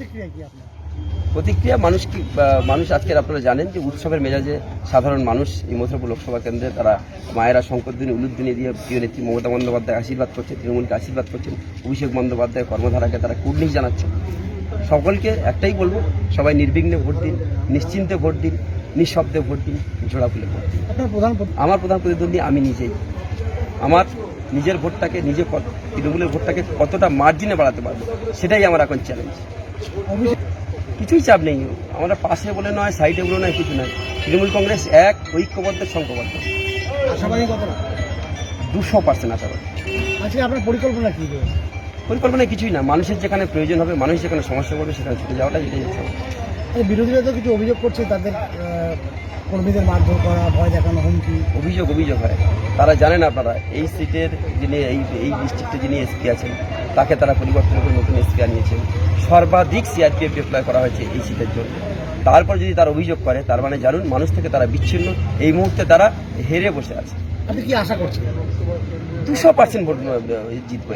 প্রতিক্রিয়া কি আপনার? প্রতিক্রিয়া মানুষ কি মানুষ আজকের আপনারা জানেন যে উৎসবের মেজাজে সাধারণ মানুষ এই মথুরাপুর লোকসভা কেন্দ্রে তারা মায়েরা শঙ্কর শঙ্করদিনী উলুদ্দিনী দিয়ে প্রিয় নেত্রী মমতা বন্দ্যোপাধ্যায় আশীর্বাদ করছেন তৃণমূলকে আশীর্বাদ করছেন অভিষেক বন্দ্যোপাধ্যায় কর্মধারাকে তারা কুর্নিশ জানাচ্ছেন সকলকে একটাই বলব সবাই নির্বিঘ্নে ভোট দিন নিশ্চিন্তে ভোট দিন নিঃশব্দে ভোট দিন জোড়া ফুলে ভোট দিন। আমার প্রধান প্রতিদ্বন্দ্বী আমি নিজেই। আমার নিজের ভোটটাকে নিজে তৃণমূলের ভোটটাকে কতটা মার্জিনে বাড়াতে পারব সেটাই আমার এখন চ্যালেঞ্জ কিছুই চাপ নেই। আমরা পাশে বলে নয় সাইডে বলে নয় কিছু নয়। তৃণমূল কংগ্রেস এক ঐক্যবদ্ধ সংখ্যবদ্ধ আশাবাদী দুশো পার্সেন্ট আশাবাদী। আসলে আজকে আপনার পরিকল্পনা কী? পরিকল্পনা কিছুই না। মানুষের যেখানে প্রয়োজন হবে মানুষ যেখানে সমস্যা করবে সেখানে ছুটে যাওয়াটা যেটাই বিরোধীরা তো কিছু অভিযোগ করছে তাদের কর্মীদের মারধর করা ভয় দেখানো হুমকি। অভিযোগ অভিযোগ হয়। তারা জানেন আপনারা এই সিটের যিনি এই এই ডিস্ট্রিক্টে যিনি এসপি আছেন তাকে তারা পরিবর্তন করে নতুন এসপি আনিয়েছেন। সর্বাধিক সিআরপিএফ ডিপ্লয় করা হয়েছে এই সিটের জন্য। তারপর যদি তারা অভিযোগ করে তার মানে জানুন মানুষ থেকে তারা বিচ্ছিন্ন। এই মুহূর্তে তারা হেরে বসে আছে। আপনি কি আশা করছেন? দুশো পার্সেন্ট ভোট জিতবো